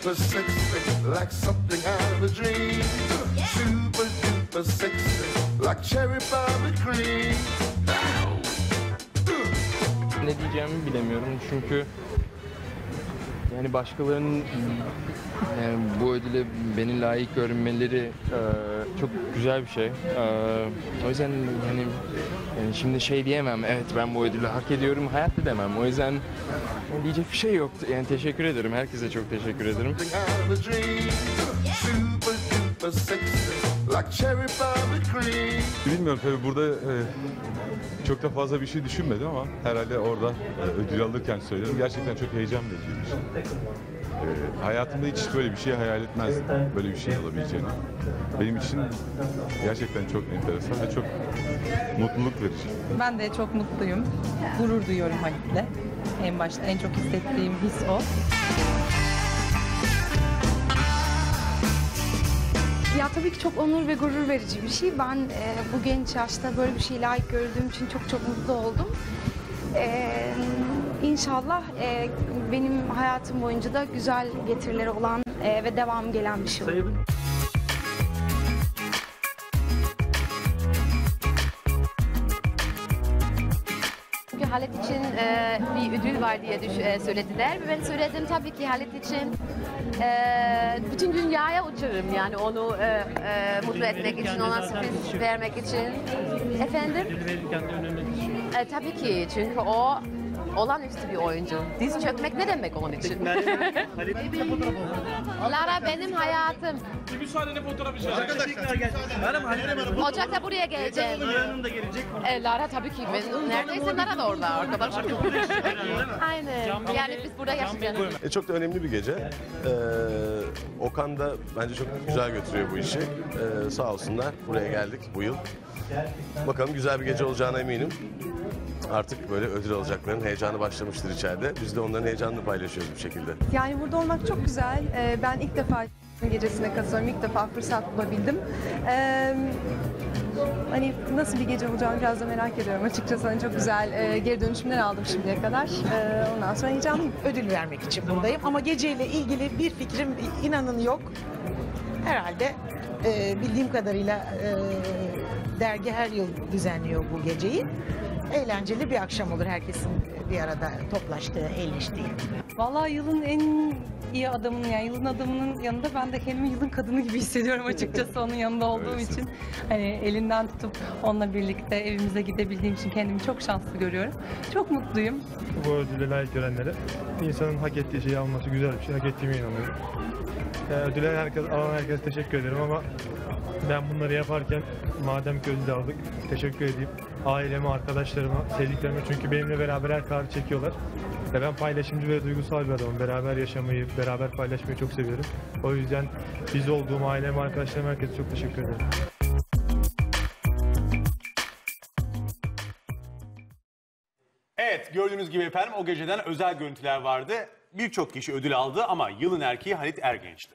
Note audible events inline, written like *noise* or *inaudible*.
duper sexy, like something out of a dream. Super duper sexy, like cherry Bobby cream. Ne diyeceğimi bilemiyorum çünkü yani başkalarının yani bu ödüle beni layık görmeleri e, çok güzel bir şey. E, o yüzden hani yani şimdi şey diyemem, evet ben bu ödülü hak ediyorum, hayatta demem. O yüzden diyecek bir şey yok. Yani teşekkür ederim, herkese çok teşekkür ederim. Super sexy, like cherry Bobby cream. Bilmiyorum tabii burada e, çok da fazla bir şey düşünmedim ama herhalde orada e, ödül alırken söyledim. Gerçekten çok heyecan verici bir şey. E, hayatımda hiç böyle bir şey hayal etmezdim. Böyle bir şey olabileceğini. Benim için gerçekten çok enteresan ve çok mutluluk verici. Ben de çok mutluyum. Gurur duyuyorum Halit'le. En başta en çok hissettiğim his o. tabii ki çok onur ve gurur verici bir şey. Ben e, bu genç yaşta böyle bir şey layık gördüğüm için çok çok mutlu oldum. E, inşallah e, benim hayatım boyunca da güzel getirileri olan e, ve devam gelen bir şey olur. Halit için e, bir ödül var diye düş- e, söylediler. Ben söyledim tabii ki Halit için e, bütün dünyaya uçururum yani onu e, e, mutlu etmek için, ona sürpriz vermek için. Efendim? E, tabii ki çünkü o olağanüstü bir oyuncu. Diz çökmek ne demek onun için? *laughs* Lara benim hayatım. Ocak'ta buraya geleceğim. E, Lara tabii ki. Ben, neredeyse Lara da orada arkadaşım. Aynen. Yani biz burada yaşayacağız. E, çok da önemli bir gece. Ee, Okan da bence çok güzel götürüyor bu işi. Ee, sağ olsunlar. Buraya geldik bu yıl. Bakalım güzel bir gece olacağına eminim. Artık böyle ödül alacakların heyecanı başlamıştır içeride. Biz de onların heyecanını paylaşıyoruz bir şekilde. Yani burada olmak çok güzel. Ee, ben ilk defa gecesine katılıyorum. İlk defa fırsat bulabildim. Ee, hani nasıl bir gece olacağını biraz da merak ediyorum açıkçası. Hani çok güzel e, geri dönüşümler aldım şimdiye kadar. Ee, ondan sonra heyecanlıyım. ödül vermek için buradayım. Ama geceyle ilgili bir fikrim inanın yok. Herhalde e, bildiğim kadarıyla e, dergi her yıl düzenliyor bu geceyi. Eğlenceli bir akşam olur herkesin bir arada toplaştığı, eğleştiği. Vallahi yılın en iyi adamının yani yılın adamının yanında ben de kendimi yılın kadını gibi hissediyorum açıkçası onun yanında olduğum Öylesin. için. Hani elinden tutup onunla birlikte evimize gidebildiğim için kendimi çok şanslı görüyorum. Çok mutluyum. bu ödüle layık görenlere insanın hak ettiği şeyi alması güzel bir şey. Hak ettiğime inanıyorum. Yani ödüle herkes, alan herkese teşekkür ederim ama ben bunları yaparken madem ki ödül aldık teşekkür edeyim. Aileme, arkadaşlarıma, sevdiklerime çünkü benimle beraber her kararı çekiyorlar. Ve ben paylaşımcı ve duygusal bir adamım. Beraber yaşamayı, beraber paylaşmayı çok seviyorum. O yüzden biz olduğum aileme, arkadaşlarıma herkese çok teşekkür ederim. Evet gördüğünüz gibi efendim o geceden özel görüntüler vardı. Birçok kişi ödül aldı ama yılın erkeği Halit Ergenç'ti.